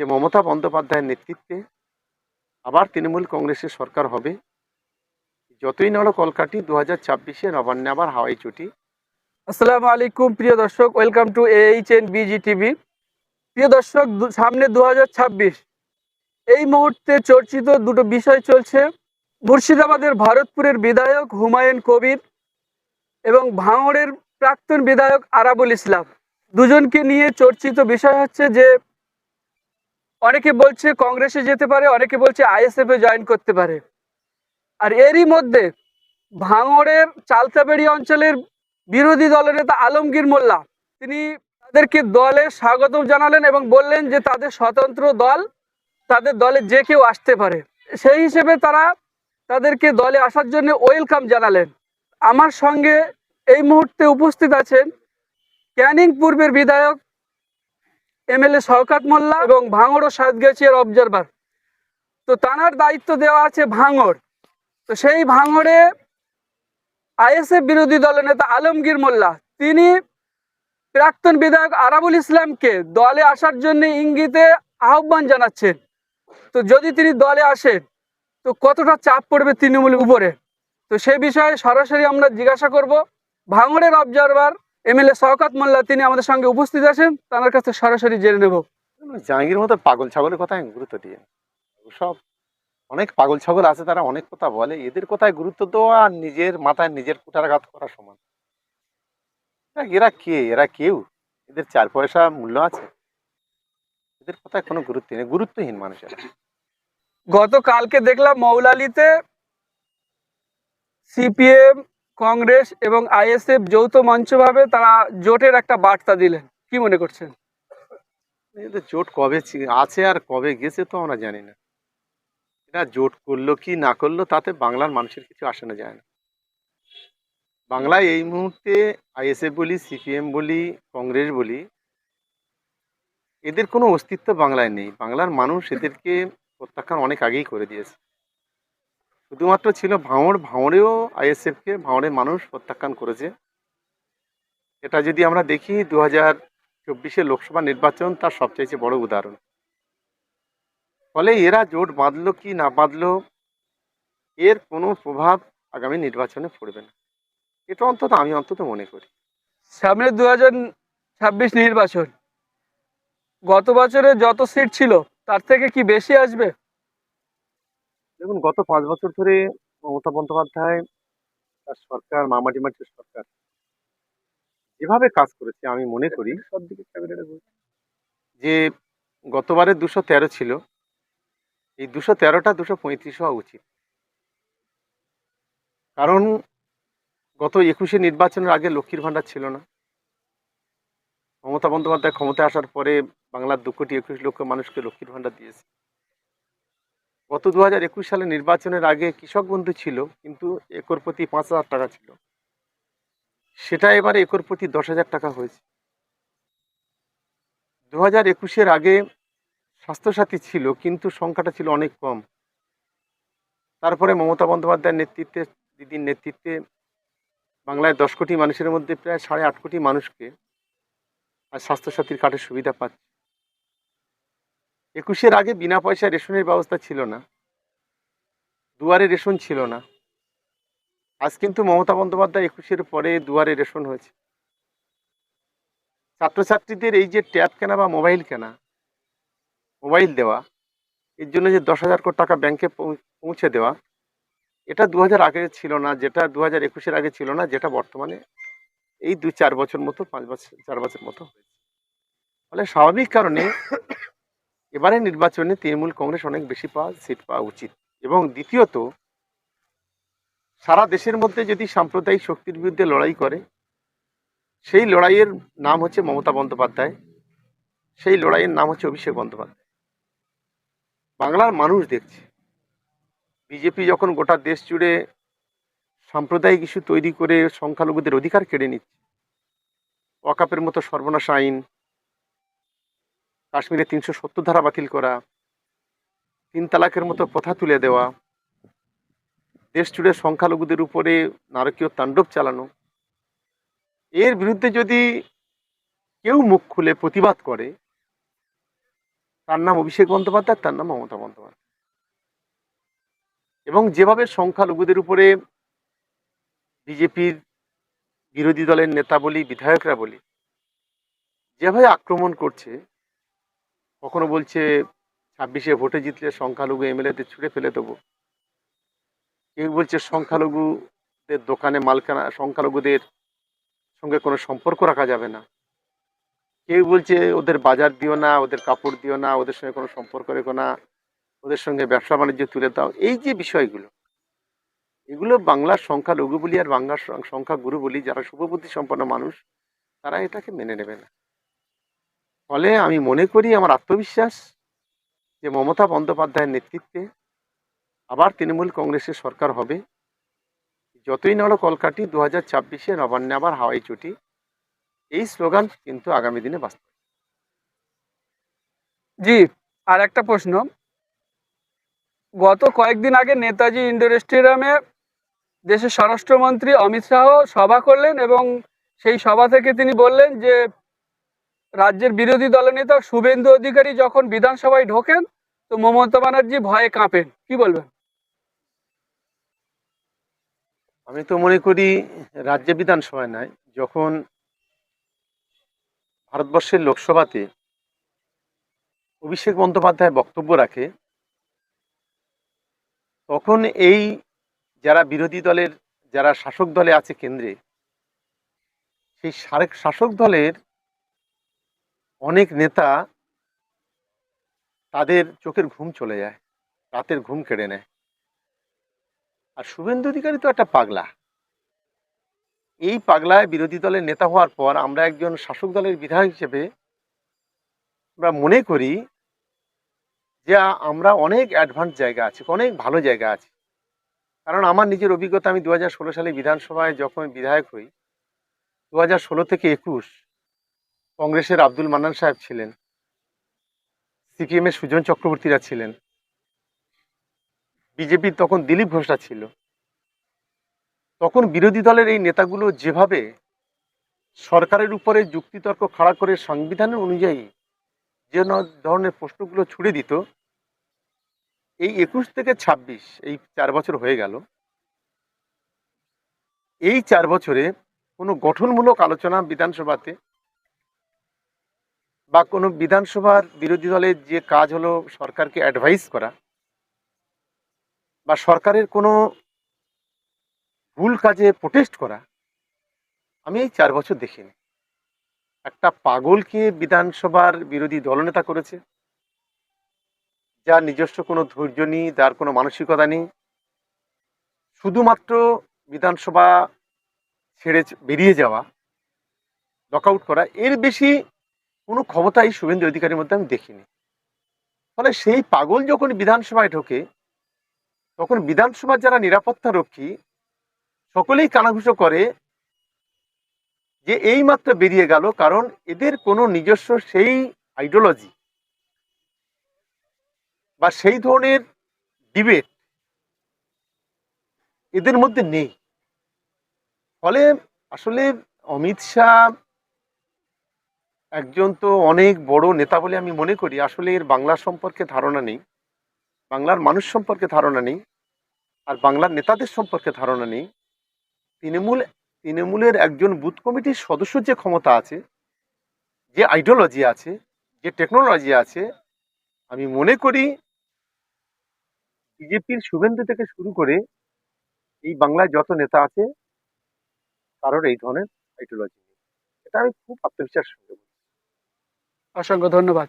যে মমতা বন্দ্যোপাধ্যায়ের নেতৃত্বে আবার তৃণমূল কংগ্রেসের সরকার হবে। যতই নাড়ো কলকাঠি দু হাজার ছাব্বিশে নবান্নে আবার হাওয়াই চুটি। আসসালামু আলাইকুম, প্রিয় দর্শক। Welcome to H N BG TV প্রিয় দর্শক সামনে দু হাজার ছাব্বিশ। এই মুহূর্তে চর্চিত দুটো বিষয় চলছে। মুর্শিদাবাদের ভারতপুরের বিধায়ক হুমায়ুন কবির এবং ভাঙড়ের প্রাক্তন বিধায়ক আরাবুল ইসলাম। দুজনকে নিয়ে চর্চিত বিষয় হচ্ছে যে অনেকে বলছে কংগ্রেসে যেতে পারে, অনেকে বলছে আইএসএফ এ জয়েন করতে পারে। আর এরই মধ্যে ভাঙড়ের চালতাবেড়ি অঞ্চলের বিরোধী দলের নেতা আলমগীর মোল্লা, তিনি তাদেরকে দলে স্বাগত জানালেন এবং বললেন যে তাদের স্বতন্ত্র দল, তাদের দলে যে কেউ আসতে পারে। সেই হিসেবে তারা তাদেরকে দলে আসার জন্য ওয়েলকাম জানালেন। আমার সঙ্গে এই মুহূর্তে উপস্থিত আছেন ক্যানিং পূর্বের বিধায়ক এমএলএ শওকাত মোল্লা এবং ভাঙড় ও সাতগাছিয়ার অবজারভার তো তানার দায়িত্ব দেওয়া আছে ভাঙড়। তো সেই ভাঙড়ে আইএসএফ বিরোধী দলের নেতা আলমগীর মোল্লা, তিনি প্রাক্তন বিধায়ক আরাবুল ইসলামকে দলে আসার জন্য ইঙ্গিতে আহ্বান জানাচ্ছেন। তো যদি তিনি দলে আসেন, তো কতটা চাপ পড়বে তৃণমূলের উপরে? তো সে বিষয়ে সরাসরি আমরা জিজ্ঞাসা করব। ভাঙড়ের অবজারভার এমএলএ শওকাত মোল্লা তিনি আমাদের সঙ্গে উপস্থিত আছেন। তার কাছে সরাসরি জেনে নেব। জাহাঙ্গীর মতো পাগল ছাগলের কথা গুরুত্ব দিয়ে। সব অনেক পাগল ছাগল আছে তারা অনেক কথা বলে। এদের কথায় গুরুত্ব দেওয়া আর নিজের মাথায় নিজের কুটারাঘাত করা সমান। এরা- এরা কে? এরা কেউ? এদের চার পয়সা মূল্য আছে? এদের কথায় কোনো গুরুত্ব নেই। গুরুত্বহীন মানুষেরা গতকালকে দেখলাম মৌলালিতে সিপিএম কংগ্রেস এবং আইএসএফ যৌথ মঞ্চভাবে তারা জোটের একটা বার্তা দিলেন। কি মনে করছেন? জোট কবে আছে আর কবে গেছে তো আমরা জানি না। এরা জোট করল কি না করল তাতে বাংলার মানুষের কিছু আসে না, যায় না। বাংলায় এই মুহূর্তে আইএসএফ বলি, সিপিএম বলি, কংগ্রেস বলি, এদের কোনো অস্তিত্ব বাংলায় নেই। বাংলার মানুষ এদেরকে প্রত্যাখ্যান অনেক আগেই করে দিয়েছে। শুধুমাত্র ছিল ভাঁড় ভাঁড়েও আইএসএফকে ভাঁড়ের মানুষ প্রত্যাখ্যান করেছে। এটা যদি আমরা দেখি দু হাজার চব্বিশে লোকসভা নির্বাচন তার সবচাইতে বড় উদাহরণ। ফলে এরা জোট বাঁধলো কি না বাঁধলো, এর কোনো প্রভাব আগামী নির্বাচনে পড়বে না। এটা অন্তত আমি অন্তত মনে করি। সামনে দু ছাব্বিশ নির্বাচন। গত বছরে যত সিট ছিল, তার থেকে কি বেশি আসবে? দেখুন গত পাঁচ বছর ধরে মমতা বন্দ্যোপাধ্যায় তার সরকার মামাটি মাটির সরকার যেভাবে কাজ করেছে আমি মনে করি সব দিকে যে গতবারে দুশো তেরো ছিল এই দুশো তেরোটা দুশো পঁয়ত্রিশ হওয়া উচিত। কারণ গত একুশে নির্বাচনের আগে লক্ষ্মীর ভাণ্ডার ছিল না। মমতা বন্দ্যোপাধ্যায় ক্ষমতায় আসার পরে বাংলার দু কোটি একুশ লক্ষ মানুষকে লক্ষ্মীর ভাণ্ডার দিয়েছে। গত দু হাজার একুশ সালে নির্বাচনের আগে কৃষক বন্ধু ছিল, কিন্তু একর প্রতি পাঁচ হাজার টাকা ছিল। সেটা এবারে একর প্রতি দশ হাজার টাকা হয়েছে। দু হাজার একুশের আগে স্বাস্থ্যসাথী ছিল, কিন্তু সংখ্যাটা ছিল অনেক কম। তারপরে মমতা বন্দ্যোপাধ্যায়ের নেতৃত্বে, দিদির নেতৃত্বে বাংলায় দশ কোটি মানুষের মধ্যে প্রায় সাড়ে আট কোটি মানুষকে আর স্বাস্থ্যসাথীর কার্ডের সুবিধা পাচ্ছে। একুশের আগে বিনা পয়সায় রেশনের ব্যবস্থা ছিল না। দুয়ারে রেশন ছিল না। আজ কিন্তু মমতা বন্দ্যোপাধ্যায় একুশের পরে দুয়ারে রেশন হয়েছে। ছাত্রছাত্রীদের এই যে ট্যাব কেনা বা মোবাইল কেনা, মোবাইল দেওয়া, এর জন্য যে দশ হাজার কোটি টাকা ব্যাংকে পৌঁছে দেওয়া, এটা দু হাজার আগে ছিল না, যেটা দু হাজার একুশের আগে ছিল না, যেটা বর্তমানে এই দু চার বছর মতো, পাঁচ বছর, চার বছর মতো ফলে স্বাভাবিক কারণে এবারে নির্বাচনে তৃণমূল কংগ্রেস অনেক বেশি পাওয়া সিট পাওয়া উচিত। এবং দ্বিতীয়ত, সারা দেশের মধ্যে যদি সাম্প্রদায়িক শক্তির বিরুদ্ধে লড়াই করে, সেই লড়াইয়ের নাম হচ্ছে মমতা বন্দ্যোপাধ্যায়, সেই লড়াইয়ের নাম হচ্ছে অভিষেক বন্দ্যোপাধ্যায়। বাংলার মানুষ দেখছে। বিজেপি যখন গোটা দেশ জুড়ে সাম্প্রদায়িক ইস্যু তৈরি করে সংখ্যালঘুদের অধিকার কেড়ে নিচ্ছে ওয়াকাপের মতো সর্বনাশ আইন কাশ্মীরে তিনশো সত্তর ধারা বাতিল করা, তিন তালাকের মতো প্রথা তুলে দেওয়া, দেশ জুড়ে সংখ্যালঘুদের উপরে নারকীয় তাণ্ডব চালানো। এর বিরুদ্ধে যদি কেউ মুখ খুলে প্রতিবাদ করে, তার নাম অভিষেক বন্দ্যোপাধ্যায়, তার নাম মমতা বন্দ্যোপাধ্যায়। এবং যেভাবে সংখ্যালঘুদের উপরে বিজেপির বিরোধী দলের নেতা বলি, বিধায়করা বলি, যেভাবে আক্রমণ করছে কখনো বলছে, ছাব্বিশে ভোটে জিতলে সংখ্যালঘু এমএলএদের ছুড়ে ফেলে দেবো। কেউ বলছে সংখ্যালঘুদের দোকানে মালকানা, সংখ্যালঘুদের সঙ্গে কোনো সম্পর্ক রাখা যাবে না। কেউ বলছে ওদের বাজার দিও না, ওদের কাপড় দিও না, ওদের সঙ্গে কোনো সম্পর্ক রেখো না, ওদের সঙ্গে ব্যবসা বাণিজ্য তুলে দাও। এই যে বিষয়গুলো, এগুলো বাংলার সংখ্যালঘু বলি আর বাংলার সং- সংখ্যাগুরু বলি, যারা শুভবুদ্ধি সম্পন্ন মানুষ, তারা এটাকে মেনে নেবে না। ফলে আমি মনে করি আমার আত্মবিশ্বাস যে মমতা বন্দ্যোপাধ্যায়ের নেতৃত্বে আবার তৃণমূল কংগ্রেসের সরকার হবে। যতই নড়ো কলকাটি দু হাজার ছাব্বিশে নবান্নে আবার হাওয়াই চুটি। এই স্লোগান কিন্তু আগামী দিনে বাস্তব জি আর একটা প্রশ্ন। গত কয়েকদিন আগে নেতাজি ইন্ডোর স্টেডিয়ামে দেশের স্বরাষ্ট্রমন্ত্রী অমিত শাহ সভা করলেন এবং সেই সভা থেকে তিনি বললেন যে রাজ্যের বিরোধী দলনেতা শুভেন্দু অধিকারী যখন বিধানসভায় ঢোকেন, তো মমতা ব্যানার্জি ভয়ে কাঁপেন। কি বলবেন? আমি তো মনে করি রাজ্য বিধানসভায় নয় যখন ভারতবর্ষের লোকসভাতে অভিষেক বন্দ্যোপাধ্যায় বক্তব্য রাখে, তখন এই যারা বিরোধী দলের, যারা শাসক দলে আছে কেন্দ্রে, সেই শাসক দলের অনেক নেতা তাদের চোখের ঘুম চলে যায়, রাতের ঘুম কেড়ে নেয়। আর শুভেন্দু অধিকারী তো একটা পাগলা। এই পাগলায় বিরোধী দলের নেতা হওয়ার পর আমরা একজন শাসক দলের বিধায়ক হিসেবে আমরা মনে করি যে আমরা অনেক অ্যাডভান্স জায়গা আছে, অনেক ভালো জায়গা আছে। কারণ আমার নিজের অভিজ্ঞতা, আমি দু হাজার ষোলো সালে বিধানসভায় যখন বিধায়ক হই দু হাজার ষোলো থেকে একুশ কংগ্রেসের আব্দুল মান্নান সাহেব ছিলেন। সিপিএম এর সুজন চক্রবর্তীরা ছিলেন। বিজেপির তখন দিলীপ ঘোষরা ছিল। তখন বিরোধী দলের এই নেতাগুলো যেভাবে সরকারের উপরে যুক্তিতর্ক খাড়া করে সংবিধানের অনুযায়ী যে ধরনের প্রশ্নগুলো ছুড়ে দিত, এই একুশ থেকে ছাব্বিশ, এই চার বছর হয়ে গেল। এই চার বছরে কোনো গঠনমূলক আলোচনা বিধানসভাতে বা কোনো বিধানসভার বিরোধী দলের যে কাজ হলো সরকারকে অ্যাডভাইস করা, বা সরকারের কোনো ভুল কাজে প্রোটেস্ট করা, আমি এই চার বছর দেখিনি। একটা পাগলকে বিধানসভার বিরোধী দলনেতা করেছে, যার নিজস্ব কোনো ধৈর্য নেই, যার কোনো মানসিকতা নেই, শুধুমাত্র বিধানসভা ছেড়ে বেরিয়ে যাওয়া আউট করা, এর বেশি কোনো ক্ষমতাই শুভেন্দু অধিকারীর মধ্যে আমি দেখিনি। ফলে সেই পাগল যখন বিধানসভায় ঢোকে, তখন বিধানসভার যারা নিরাপত্তা রক্ষী, সকলেই কানাঘুষো করে যে এই মাত্র বেরিয়ে গেল, কারণ এদের কোনো নিজস্ব সেই আইডিওলজি বা সেই ধরনের ডিবেট এদের মধ্যে নেই। ফলে আসলে অমিত শাহ একজন তো অনেক বড় নেতা বলে আমি মনে করি। আসলে এর বাংলা সম্পর্কে ধারণা নেই, বাংলার মানুষ সম্পর্কে ধারণা নেই, আর বাংলার নেতাদের সম্পর্কে ধারণা নেই। তৃণমূল, তৃণমূলের একজন বুথ কমিটির সদস্য যে ক্ষমতা আছে, যে আইডিওলজি আছে, যে টেকনোলজি আছে, আমি মনে করি বিজেপির শুভেন্দু থেকে শুরু করে এই বাংলায় যত নেতা আছে, কারোর এই ধরনের আইডিওলজি এটা আমি খুব আত্মবিশ্বাস সঙ্গে। অসংখ্য ধন্যবাদ